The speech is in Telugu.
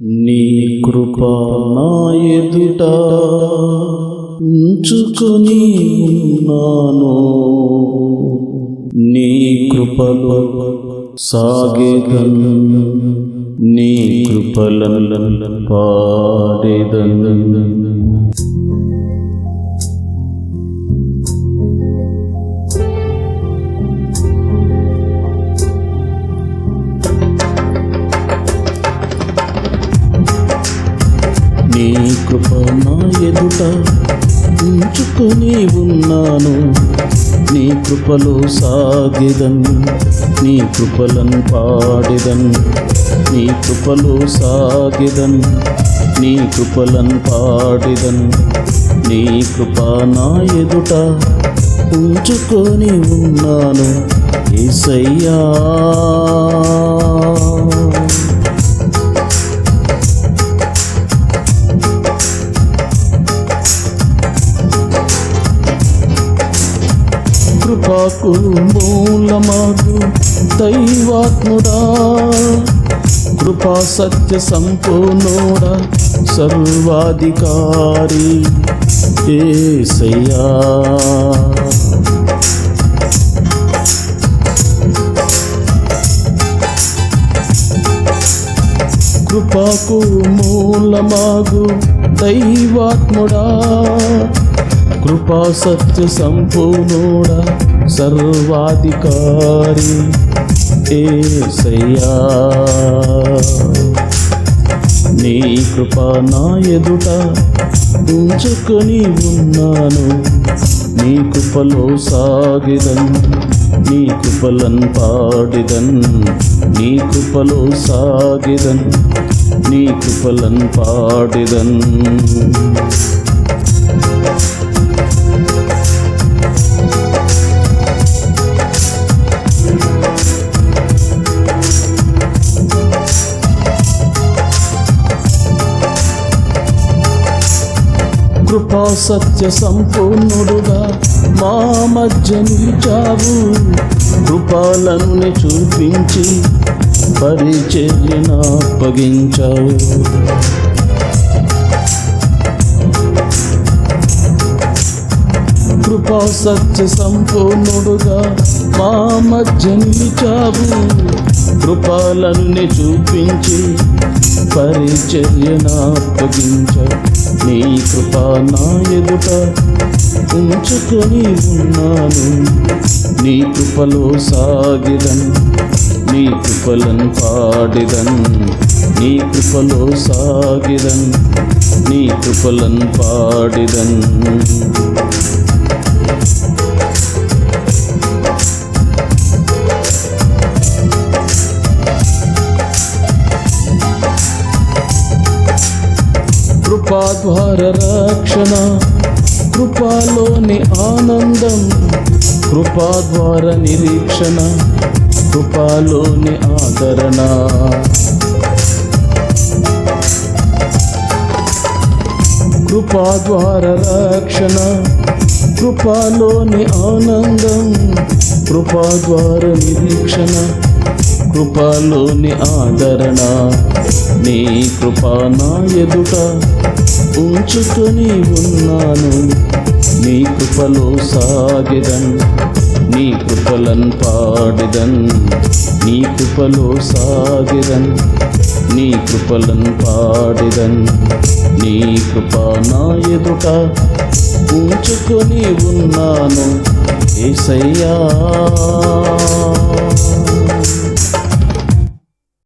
నీ కృప నా ఎదుట ఉంచుకొని ఉన్నాను. నీ కృపలో సాగేదన్ నీ కృపలను పాడేదన్ నీ కృప నా ఎదుట ఉంచుకొని ఉన్నాను. నీ కృపలో సాగిదన్ నీ కృపలను పాడిదన్ నీ కృపలో సాగిదన్ నీ కృపలను పాడిదన్. నీ కృప నా ఎదుట ఉంచుకొని ఉన్నాను. ఏసయ్యా. కృపకు మూలమాగు దైవాత్ముడా. కృపా సత్య సంపూర్ణోడ సర్వాధికారి ఏసయ్యా. కృపకు మూలమాగు దైవాత్ముడా. కృపా సత్య సంపూర్ణోడా సర్వాధికారి ఏసయ్యా. నీ కృప నా ఎదుట ఉంచుకొని ఉన్నాను. నీ కృపలో సాగిదన్ నీ కృపలన్ పాడిదన్ నీ కృపలో సాగిదన్ నీ కృపలన్ పాడిదన్ కృపా సత్య సంపూర్ణుడుగా మా మధ్య నిలిచావు. కృపాలను చూపించి పరిచర్యన అప్పగించావు. కృపా సత్య సంపూర్ణుడుగా మా మధ్య నిలిచావు. కృపాలన్నీ చూపించి పరిచర్యనాపగించ అప్పగించావు నీ కృపా నా ఎదుట ఉంచుకొని ఉన్నాను. నీ కృపలో సాగిదన్ నీ కృపలను పాడిదన్ నీ కృపలో సాగిదన్ నీ కృపలను పాడిదన్ కృపాద్వార రక్షణ కృపాలోని ఆనందం కృపాద్వార నిరీక్షణ కృపాలోని ఆదరణ. కృపాద్వార రక్షణ కృపాలోని ఆనందం కృపాద్వార నిరీక్షణ కృపలోని ఆదరణ నీ కృప నా ఎదుట ఉంచుకొని ఉన్నాను నీ కృపలో సాగిదన్ నీ కృపలను పాడిదన్ నీ కృపలో సాగిదన్ నీ కృపలను పాడిదన్. నీ కృప నా ఎదుట ఉంచుకొని ఉన్నాను ఏసయ్యా.